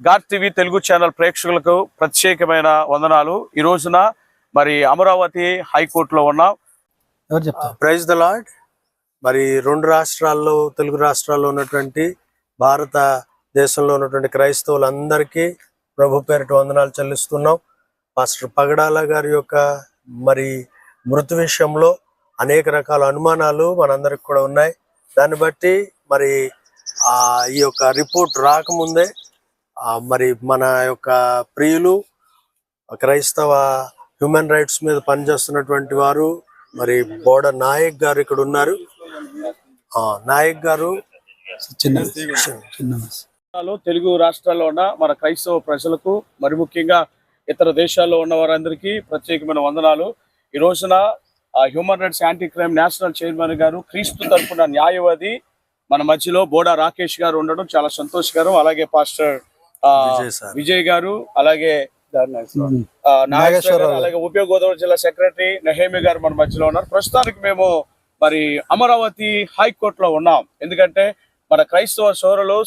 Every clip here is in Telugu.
గాడ్ టీవీ తెలుగు ఛానల్ ప్రేక్షకులకు ప్రత్యేకమైన వందనాలు. ఈ రోజున మరి అమరావతి హైకోర్టులో ఉన్నాం ఎవరు చెప్తారు? Praise the lord. మరి రెండు రాష్ట్రాల్లో తెలుగు రాష్ట్రాల్లో ఉన్నటువంటి భారత దేశంలో ఉన్నటువంటి క్రైస్తవులందరికీ ప్రభు పేరిట వందనాలు చెల్లిస్తున్నాం. పాస్టర్ పగడాల గారి యొక్క మరి మృతి విషయంలో అనేక రకాల అనుమానాలు మనందరికి కూడా ఉన్నాయి. దాన్ని బట్టి మరి ఆ ఈ యొక్క రిపోర్ట్ రాకముందే మరి మన యొక్క ప్రియులు క్రైస్తవ హ్యూమన్ రైట్స్ మీద పనిచేస్తున్నటువంటి వారు మరి బోడ నాయక్ గారు ఇక్కడ ఉన్నారు. ఆ నాయక్ గారు తెలుగు రాష్ట్రాల్లో ఉన్న మన క్రైస్తవ ప్రజలకు మరి ముఖ్యంగా ఇతర దేశాల్లో ఉన్న వారందరికీ ప్రత్యేకమైన వందనాలు. ఈ రోజున ఆ human rights anti crime national chairman గారు క్రీస్తు తరపున న్యాయవాది మన మధ్యలో బోడా రాకేష్ గారు ఉండడం చాలా సంతోషకరం. అలాగే పాస్టర్ విజయ్ గారు అలాగే నాగేశ్వర నాగేశ్వరరావు. అలాగే ఉభయ గోదావరి జిల్లా సెక్రటరీ నెహేమి గారు మన మధ్యలో ఉన్నారు. ప్రస్తుతానికి మేము మరి అమరావతి హైకోర్టులో ఉన్నాం. ఎందుకంటే మన క్రైస్తవ సోదరులు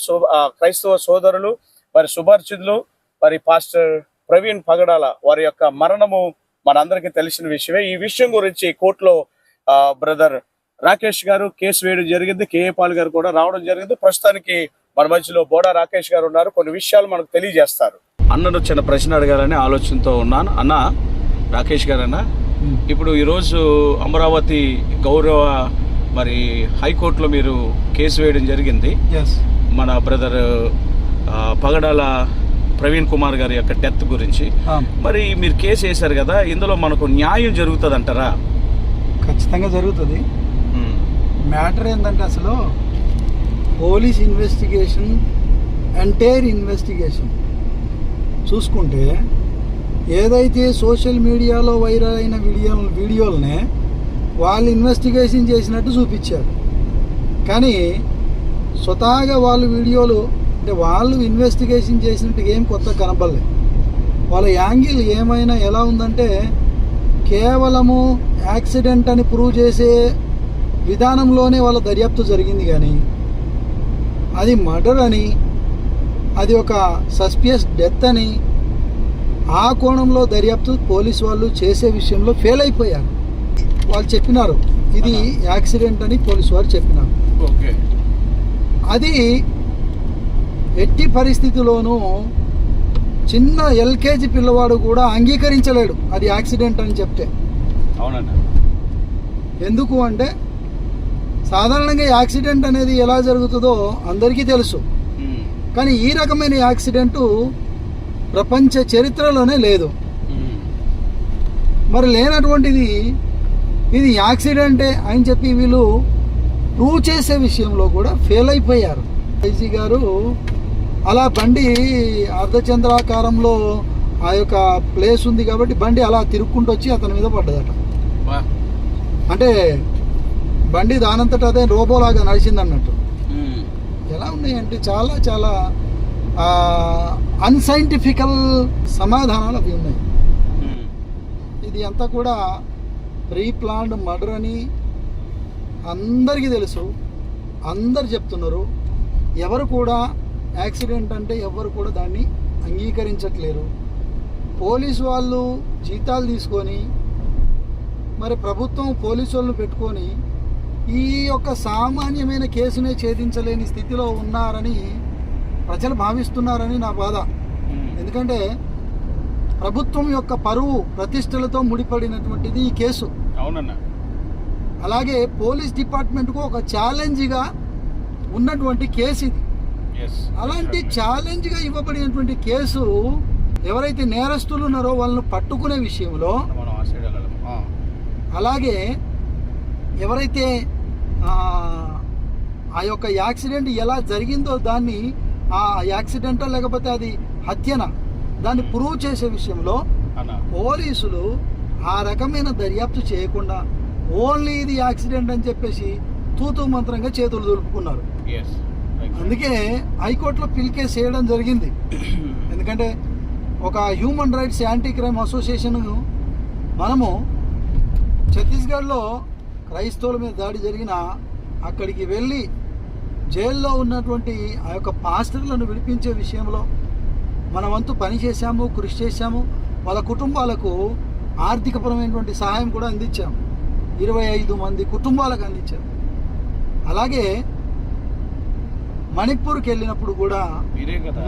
క్రైస్తవ సోదరులు మరి సుపరిచితులు మరి పాస్టర్ ప్రవీణ్ పగడాల వారి యొక్క మరణము మనందరికీ తెలిసిన విషయమే. ఈ విషయం గురించి కోర్టులో బ్రదర్ రాకేష్ గారు కేసు వేయడం జరిగింది. కేఏ పాల్ గారు కూడా రావడం జరిగింది. ప్రస్తుతానికి మన మధ్యలో బోడా రాకేష్ గారు ఉన్నారు. కొన్ని విషయాలు మనకు తెలియజేస్తారు. అన్నను చిన్న ప్రశ్న అడగాలని ఆలోచనతో ఉన్నాను. అన్న రాకేష్ గారు అన్న. ఇప్పుడు ఈరోజు అమరావతి గౌరవ మరి హైకోర్టులో మీరు కేసు వేయడం జరిగింది. Yes. మన బ్రదర్ పగడాల ప్రవీణ్ కుమార్ గారి యొక్క డెత్ గురించి. మరి మీరు కేసు వేశారు కదా ఇందులో మనకు న్యాయం జరుగుతుంది అంటారా ఖచ్చితంగా జరుగుతుంది. మ్యాటర్ ఏంటంటే అసలు పోలీస్ ఇన్వెస్టిగేషన్ ఎంటైర్ ఇన్వెస్టిగేషన్. చూసుకుంటే ఏదైతే సోషల్ మీడియాలో వైరల్ అయిన వీడియో వీడియోలనే వాళ్ళు ఇన్వెస్టిగేషన్ చేసినట్టు చూపించారు. కానీ స్వతహాగా వాళ్ళు వీడియోలు అంటే వాళ్ళు ఇన్వెస్టిగేషన్ చేసినట్టు ఏం కొత్త కనపడలేదు వాళ్ళ యాంగిల్ ఏమైనా ఎలా ఉందంటే కేవలము యాక్సిడెంట్ అని ప్రూవ్ చేసే విధానంలోనే వాళ్ళ దర్యాప్తు జరిగింది కానీ అది మర్డర్ అని అది ఒక సస్పియస్ డెత్ అని ఆ కోణంలో దర్యాప్తు పోలీస్ వాళ్ళు చేసే విషయంలో ఫెయిల్ అయిపోయారు. వాళ్ళు చెప్పినారు ఇది యాక్సిడెంట్ అని పోలీసు వారు చెప్పినారు. ఓకే. అది ఎట్టి పరిస్థితిలోనూ చిన్న ఎల్కేజీ పిల్లవాడు కూడా అంగీకరించలేడు అది యాక్సిడెంట్ అని చెప్తే. అవునండి. ఎందుకు అంటే సాధారణంగా యాక్సిడెంట్ అనేది ఎలా జరుగుతుందో అందరికీ తెలుసు. కానీ ఈ రకమైన యాక్సిడెంటు ప్రపంచ చరిత్రలోనే లేదు. మరి లేనటువంటిది ఇది యాక్సిడెంటే అని చెప్పి వీళ్ళు ప్రూవ్ చేసే విషయంలో కూడా ఫెయిల్ అయిపోయారు. ఐజీ గారు అలా బండి అర్ధచంద్రాకారంలో ఆ యొక్క ప్లేస్ ఉంది కాబట్టి బండి అలా తిరుక్కుంటూ వచ్చి అతని మీద పడ్డదట. అంటే బండి దానంతట అదే రోబోలాగా నడిచింది అన్నట్టు ఎలా ఉన్నాయంటే చాలా చాలా అన్సైంటిఫికల్ సమాధానాలు అవి ఉన్నాయి. ఇది అంతా కూడా ప్రీ ప్లాన్డ్ మర్డర్ అని అందరికీ తెలుసు. అందరు చెప్తున్నారు. ఎవరు కూడా యాక్సిడెంట్ అంటే ఎవరు కూడా దాన్ని అంగీకరించట్లేరు. పోలీసు వాళ్ళు జీతాలు తీసుకొని మరి ప్రభుత్వం పోలీసు వాళ్ళని పెట్టుకొని ఈ యొక్క సామాన్యమైన కేసునే ఛేదించలేని స్థితిలో ఉన్నారని ప్రజలు భావిస్తున్నారని నా బాధ. ఎందుకంటే ప్రభుత్వం యొక్క పరువు ప్రతిష్టలతో ముడిపడినటువంటిది ఈ కేసు. అవునన్నా. అలాగే పోలీస్ డిపార్ట్మెంట్కు ఒక ఛాలెంజ్గా ఉన్నటువంటి కేసు ఇది. అలాంటి ఛాలెంజ్గా ఇవ్వబడినటువంటి కేసు ఎవరైతే నేరస్తులు ఉన్నారో వాళ్ళని పట్టుకునే విషయంలో అలాగే ఎవరైతే ఆ, యొక్క యాక్సిడెంట్ ఎలా జరిగిందో దాన్ని ఆ యాక్సిడెంట్ లేకపోతే అది హత్యన? దాన్ని ప్రూవ్ చేసే విషయంలో పోలీసులు ఆ రకమైన దర్యాప్తు చేయకుండా ఓన్లీ ఇది యాక్సిడెంట్ అని చెప్పేసి తూతూ మంత్రంగా చేతులు దులుపుకున్నారు. అందుకే హైకోర్టులో పిల్ కేసు వేయడం జరిగింది. ఎందుకంటే ఒక human rights anti crime association మనము ఛత్తీస్గఢ్లో క్రైస్తవుల మీద దాడి జరిగిన అక్కడికి వెళ్ళి జైల్లో ఉన్నటువంటి ఆ యొక్క పాస్టర్లను విడిపించే విషయంలో మన వంతు పని చేశాము కృషి చేశాము. వాళ్ళ కుటుంబాలకు ఆర్థికపరమైనటువంటి సహాయం కూడా అందించాము ఇరవై ఐదు మంది కుటుంబాలకు అందించాము అలాగే మణిపూర్కి వెళ్ళినప్పుడు కూడా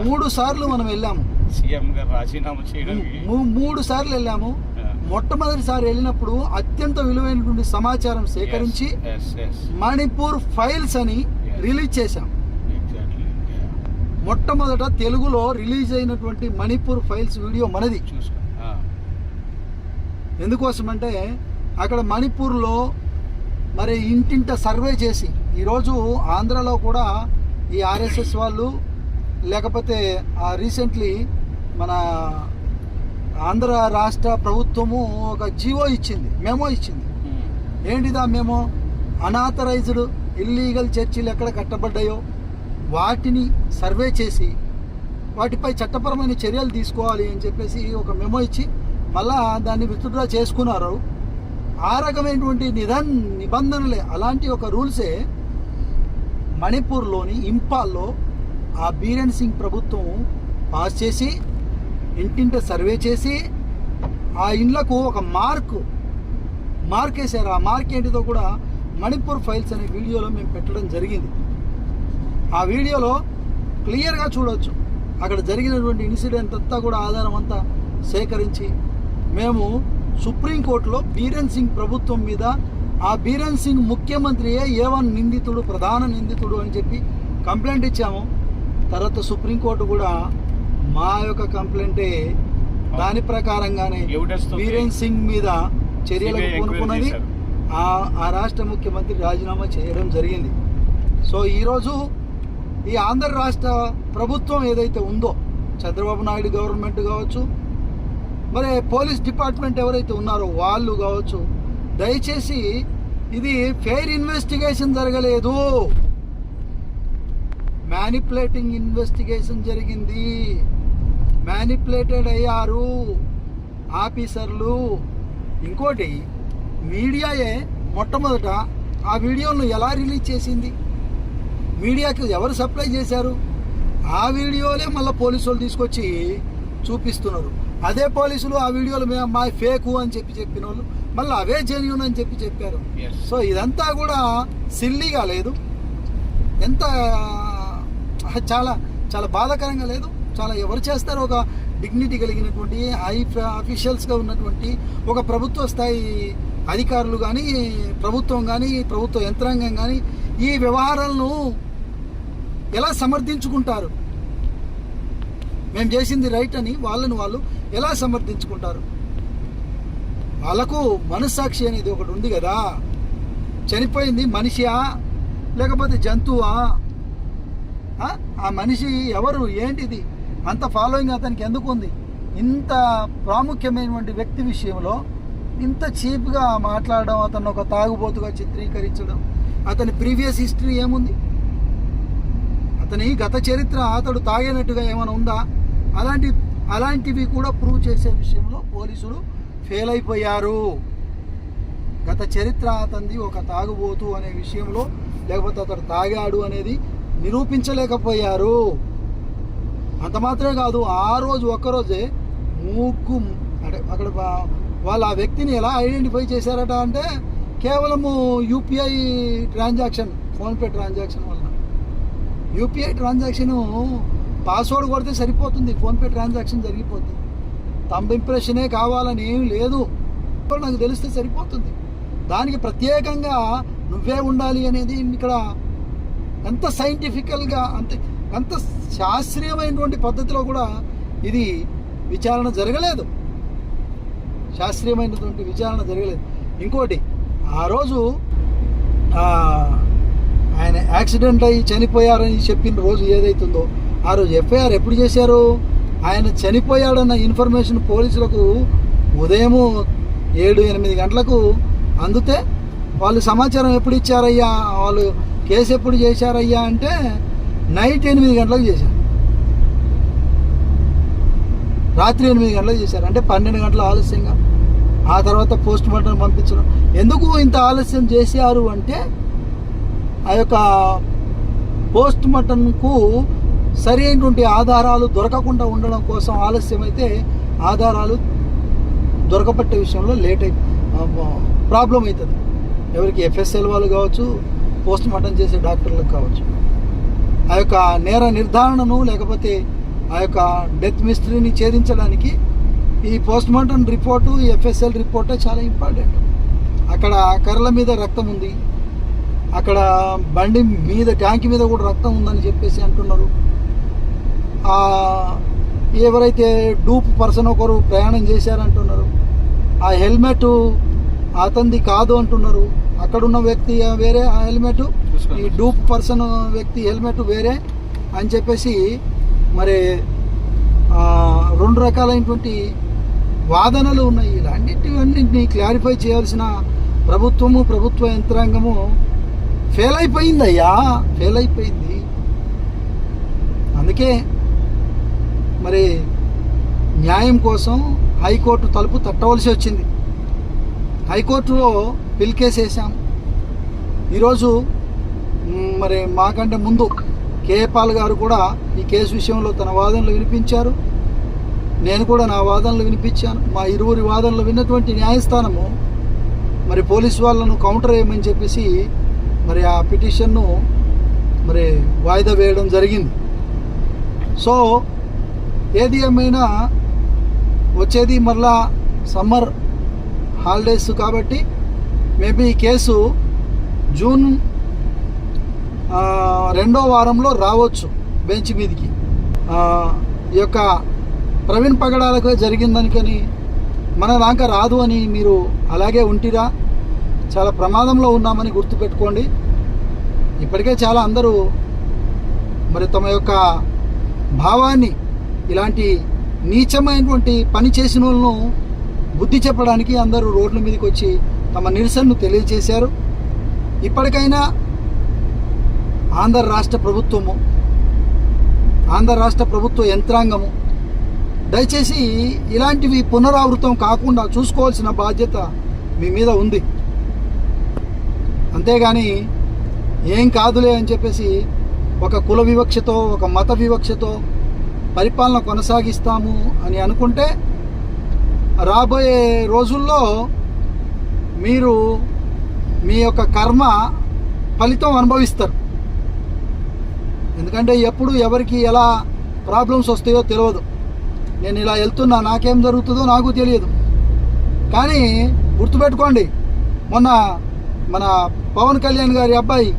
మూడు సార్లు మనం వెళ్ళాము. సీఎం గారు రాజీనామా చేయడానికి. మూ- మూడు సార్లు వెళ్ళాము. మొట్టమొదటిసారి వెళ్ళినప్పుడు అత్యంత విలువైనటువంటి సమాచారం సేకరించి మణిపూర్ ఫైల్స్ అని రిలీజ్ చేశాం. మొట్టమొదట తెలుగులో రిలీజ్ అయినటువంటి మణిపూర్ ఫైల్స్ వీడియో మనది. ఎందుకోసమంటే అక్కడ మణిపూర్లో మరి ఇంటింట సర్వే చేసి ఈరోజు ఆంధ్రాలో కూడా ఈ ఆర్ఎస్ఎస్ వాళ్ళు లేకపోతే రీసెంట్లీ మన ఆంధ్ర రాష్ట్ర ప్రభుత్వము ఒక జీవో ఇచ్చింది మెమో ఇచ్చింది. ఉమ్, ఏంటిదా మేము? అనాథరైజ్డ్ ఇల్లీగల్ చర్చిలు ఎక్కడ కట్టబడ్డాయో వాటిని సర్వే చేసి వాటిపై చట్టపరమైన చర్యలు తీసుకోవాలి అని చెప్పేసి ఒక మెమో ఇచ్చి మళ్ళా దాన్ని విత్డ్రా చేసుకున్నారు. ఆ రకమైనటువంటి నిధన్ నిబంధనలే అలాంటి ఒక రూల్సే మణిపూర్లోని ఇంపాల్లో ఆ బీరెన్ సింగ్ ప్రభుత్వం పాస్ చేసి ఇంటింటి సర్వే చేసి ఆ ఇండ్లకు ఒక మార్కు మార్క్ వేశారు. ఆ మార్క్ ఏంటిదో కూడా మణిపూర్ ఫైల్స్ అనే వీడియోలో మేము పెట్టడం జరిగింది. ఆ వీడియోలో క్లియర్గా చూడవచ్చు అక్కడ జరిగినటువంటి ఇన్సిడెంట్ అంతా కూడా ఆధారం అంతా సేకరించి మేము సుప్రీంకోర్టులో బీరన్ సింగ్ ప్రభుత్వం మీద ఆ బీరన్ సింగ్ ముఖ్యమంత్రియే ఏవన్ నిందితుడు ప్రధాన నిందితుడు అని చెప్పి కంప్లైంట్ ఇచ్చాము. తర్వాత సుప్రీంకోర్టు కూడా మా యొక్క కంప్లైంటే దాని ప్రకారంగానే బీరెన్ సింగ్ మీద చర్యలకు చేశారు. ఆ ఆ రాష్ట్ర ముఖ్యమంత్రి రాజీనామా చేయడం జరిగింది. సో ఈరోజు ఈ ఆంధ్ర రాష్ట్ర ప్రభుత్వం ఏదైతే ఉందో చంద్రబాబు నాయుడు గవర్నమెంట్ కావచ్చు మరి పోలీస్ డిపార్ట్మెంట్ ఎవరైతే ఉన్నారో వాళ్ళు కావచ్చు దయచేసి ఇది ఫెయిర్ ఇన్వెస్టిగేషన్ జరగలేదు. మ్యానిపులేటింగ్ ఇన్వెస్టిగేషన్ జరిగింది. మ్యానిపులేటెడ్ అయ్యారు. ఆఫీసర్లు. ఇంకోటి మీడియాయే మొట్టమొదట ఆ వీడియోను ఎలా రిలీజ్ చేసింది? మీడియాకి ఎవరు సప్లై చేశారు? ఆ వీడియోలే మళ్ళీ పోలీసు వాళ్ళు తీసుకొచ్చి చూపిస్తున్నారు. అదే పోలీసులు ఆ వీడియోలు మేము మా ఫేకు అని చెప్పి చెప్పిన వాళ్ళు మళ్ళీ అవే జెన్యున్ అని చెప్పి చెప్పారు. సో ఇదంతా కూడా సిల్లీగా లేదు. ఎంత చాలా చాలా బాధాకరంగా లేదు. చాలా ఎవరు చేస్తారు ఒక డిగ్నిటీ కలిగినటువంటి హై అఫీషియల్స్గా ఉన్నటువంటి ఒక ప్రభుత్వ స్థాయి అధికారులు కానీ ప్రభుత్వం కానీ ప్రభుత్వ యంత్రాంగం కానీ ఈ వ్యవహారాలను ఎలా సమర్థించుకుంటారు? మేము చేసింది రైట్ అని వాళ్ళని వాళ్ళు ఎలా సమర్థించుకుంటారు? వాళ్ళకు మనస్సాక్షి అనేది ఒకటి ఉంది కదా. చనిపోయింది మనిషియా? లేకపోతే జంతువా? ఆ? ఆ మనిషి ఎవరు? ఏంటిది? అంత ఫాలోయింగ్ అతనికి ఎందుకు ఉంది? ఇంత ప్రాముఖ్యమైనటువంటి వ్యక్తి విషయంలో ఇంత చీప్గా మాట్లాడడం అతను ఒక తాగుబోతుగా చిత్రీకరించడం అతని ప్రీవియస్ హిస్టరీ ఏముంది? అతని గత చరిత్ర అతడు తాగినట్టుగా ఏమైనా ఉందా? అలాంటి అలాంటివి కూడా ప్రూవ్ చేసే విషయంలో పోలీసులు ఫెయిల్ అయిపోయారు. గత చరిత్ర అతనిది ఒక తాగుబోతు అనే విషయంలో లేకపోతే అతడు తాగాడు అనేది నిరూపించలేకపోయారు. అంత మాత్రమే కాదు ఆ రోజు ఒక్కరోజే మూకు అంటే అక్కడ వాళ్ళు ఆ వ్యక్తిని ఎలా ఐడెంటిఫై చేశారట అంటే కేవలము యూపీఐ ట్రాన్సాక్షన్ ఫోన్పే ట్రాన్సాక్షన్ వల్ల యూపీఐ ట్రాన్సాక్షను పాస్వర్డ్ కొడితే సరిపోతుంది ఫోన్పే ట్రాన్సాక్షన్ జరిగిపోతుంది తంబ ఇంప్రెషనే కావాలని ఏం లేదు. ఇప్పుడు నాకు తెలిస్తే సరిపోతుంది. దానికి ప్రత్యేకంగా నువ్వే ఉండాలి అనేది ఇక్కడ ఎంత సైంటిఫికల్గా అంతే. అంత శాస్త్రీయమైనటువంటి పద్ధతిలో కూడా ఇది విచారణ జరగలేదు. శాస్త్రీయమైనటువంటి విచారణ జరగలేదు. ఇంకోటి ఆ రోజు ఆయన యాక్సిడెంట్ అయ్యి చనిపోయారని చెప్పిన రోజు ఏదైతుందో ఆ రోజు ఎఫ్ఐఆర్ ఎప్పుడు చేశారు? ఆయన చనిపోయాడన్న ఇన్ఫర్మేషన్ పోలీసులకు ఉదయము ఏడు ఎనిమిది గంటలకు అందితే వాళ్ళు సమాచారం ఎప్పుడు ఇచ్చారయ్యా? వాళ్ళు కేసు ఎప్పుడు చేశారయ్యా అంటే నైట్ ఎనిమిది గంటలకు చేశారు. రాత్రి ఎనిమిది గంటలకు చేశారు. అంటే పన్నెండు గంటల ఆలస్యంగా. ఆ తర్వాత పోస్ట్ మార్టం పంపించడం. ఎందుకు ఇంత ఆలస్యం చేశారు అంటే ఆ యొక్క పోస్ట్ మార్టంకు సరి అయినటువంటి ఆధారాలు దొరకకుండా ఉండడం కోసం ఆలస్యమైతే ఆధారాలు దొరకపట్టే విషయంలో లేట్ అయి ప్రాబ్లం అవుతుంది. ఎవరికి ఎఫ్ఎస్ఎల్ వాళ్ళు కావచ్చు పోస్ట్ మార్టం చేసే డాక్టర్లకు కావచ్చు. ఆ యొక్క నేర నిర్ధారణను లేకపోతే ఆ యొక్క డెత్ మిస్టరీని ఛేదించడానికి ఈ పోస్ట్ మార్టం రిపోర్టు ఈ ఎఫ్ఎస్ఎల్ రిపోర్టే చాలా ఇంపార్టెంట్. అక్కడ కర్రల మీద రక్తం ఉంది. అక్కడ బండి మీద ట్యాంక్ మీద కూడా రక్తం ఉందని చెప్పేసి అంటున్నారు. ఎవరైతే డూప్ పర్సన్ ఒకరు ప్రయాణం చేశారంటున్నారు. ఆ హెల్మెట్ అతంది కాదు అంటున్నారు. అక్కడున్న వ్యక్తి వేరే ఆ హెల్మెట్ ఈ డూప్ పర్సన్ వ్యక్తి హెల్మెట్ వేరే అని చెప్పేసి మరి రెండు రకాలైనటువంటి వాదనలు ఉన్నాయి. ఇలాంటివన్నింటినీ క్లారిఫై చేయాల్సిన ప్రభుత్వము ప్రభుత్వ యంత్రాంగము ఫెయిల్ అయిపోయింది అయ్యా ఫెయిల్ అయిపోయింది. అందుకే మరి న్యాయం కోసం హైకోర్టు తలుపు తట్టవలసి వచ్చింది. హైకోర్టులో పిల్ కేసు ఈరోజు మరి మాకంటే ముందు కేపాల్ గారు కూడా ఈ కేసు విషయంలో తన వాదనలు వినిపించారు. నేను కూడా నా వాదనలు వినిపించాను. మా ఇరువురి వాదనలు విన్నటువంటి న్యాయస్థానము మరి పోలీస్ వాళ్ళను కౌంటర్ వేయమని చెప్పేసి మరి ఆ పిటిషన్ను మరి వాయిదా వేయడం జరిగింది. సో ఏది ఏమైనా వచ్చేది మరలా సమ్మర్ హాలిడేస్ కాబట్టి మేబీ ఈ కేసు జూన్ రెండో వారంలో రావచ్చు బెంచ్ మీదకి. ఈ యొక్క ప్రవీణ్ పగడాలకు జరిగిందనికని మన దాకా రాదు అని మీరు అలాగే ఉంటిరా. చాలా ప్రమాదంలో ఉన్నామని గుర్తుపెట్టుకోండి. ఇప్పటికే చాలా అందరూ మరి తమ యొక్క భావాన్ని ఇలాంటి నీచమైనటువంటి పని చేసిన వాళ్ళను బుద్ధి చెప్పడానికి అందరూ రోడ్ల మీదకి వచ్చి తమ నిరసనను తెలియజేశారు. ఇప్పటికైనా ఆంధ్ర రాష్ట్ర ప్రభుత్వము ఆంధ్ర రాష్ట్ర ప్రభుత్వ యంత్రాంగము దయచేసి ఇలాంటివి పునరావృతం కాకుండా చూసుకోవాల్సిన బాధ్యత మీ మీద ఉంది. అంతేగాని ఏం కాదులే అని చెప్పేసి ఒక కుల వివక్షతో ఒక మత వివక్షతో పరిపాలన కొనసాగిస్తాము అని అనుకుంటే రాబోయే రోజుల్లో మీరు మీ యొక్క కర్మ ఫలితం అనుభవిస్తారు. ఎందుకంటే ఎప్పుడు ఎవరికి ఎలా ప్రాబ్లమ్స్ వస్తాయో తెలియదు నేను ఇలా వెళ్తున్నా నాకేం జరుగుతుందో నాకు తెలియదు. కానీ గుర్తుపెట్టుకోండి మొన్న మన పవన్ కళ్యాణ్ గారి అబ్బాయి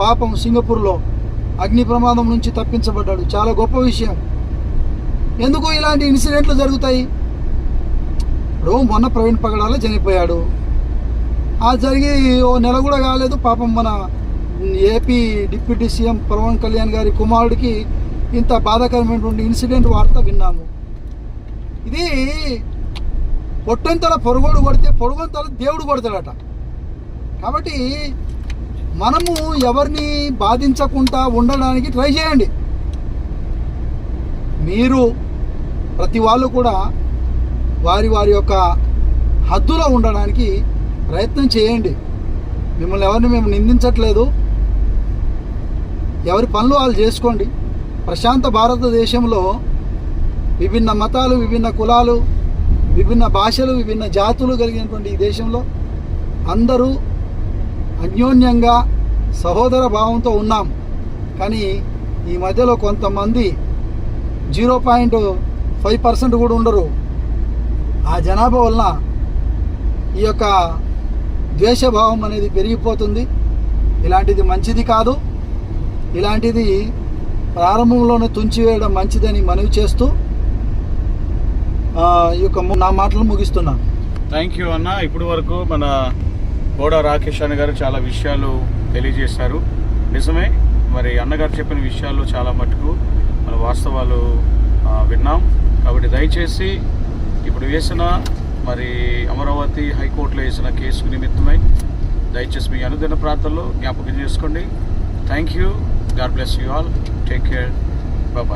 పాపం సింగపూర్లో అగ్ని ప్రమాదం నుంచి తప్పించబడ్డాడు. చాలా గొప్ప విషయం. ఎందుకు ఇలాంటి ఇన్సిడెంట్లు జరుగుతాయి? ఇప్పుడు మొన్న ప్రవీణ్ పగడాల చనిపోయాడు. అది జరిగి ఓ నెల కూడా కాలేదు. పాపం మన AP deputy CM Pawan Kalyan గారి కుమారుడికి ఇంత బాధాకరమైనటువంటి ఇన్సిడెంట్ వార్త విన్నాము. ఇది పొట్టంతల పొరుగోడు కొడితే పొడుగంతల దేవుడు కొడతాడట. కాబట్టి మనము ఎవరిని బాధించకుండా ఉండడానికి ట్రై చేయండి. మీరు ప్రతి వాళ్ళు కూడా వారి వారి యొక్క హద్దులో ఉండడానికి ప్రయత్నం చేయండి. మిమ్మల్ని ఎవరిని మేము నిందించట్లేదు. ఎవరి పనులు వాళ్ళు చేసుకోండి. ప్రశాంత భారతదేశంలో విభిన్న మతాలు విభిన్న కులాలు విభిన్న భాషలు విభిన్న జాతులు కలిగినటువంటి ఈ దేశంలో అందరూ అన్యోన్యంగా సహోదర భావంతో ఉన్నాం. కానీ ఈ మధ్యలో కొంతమంది జీరో పాయింట్ ఫైవ్ పర్సెంట్ కూడా ఉండరు. ఆ జనాభా వలన ఈ యొక్క ద్వేషభావం అనేది పెరిగిపోతుంది. ఇలాంటిది మంచిది కాదు. ఇలాంటిది ప్రారంభంలోనే తుంచివేయడం మంచిదని మనవి చేస్తూ ఈ యొక్క నా మాటలు ముగిస్తున్నాను థ్యాంక్ యూ అన్న. ఇప్పటి వరకు మన బోడా రాకేష్ అన్న గారు చాలా విషయాలు తెలియజేశారు. నిజమే మరి అన్నగారు చెప్పిన విషయాలు చాలా మటుకు మన వాస్తవాలు విన్నాం. కాబట్టి దయచేసి ఇప్పుడు వేసిన మరి అమరావతి హైకోర్టులో వేసిన కేసు నిమిత్తమై దయచేసి మీ అనుదిన ప్రాంతాల్లో జ్ఞాపకం చేసుకోండి. Thank you God bless you all take care bye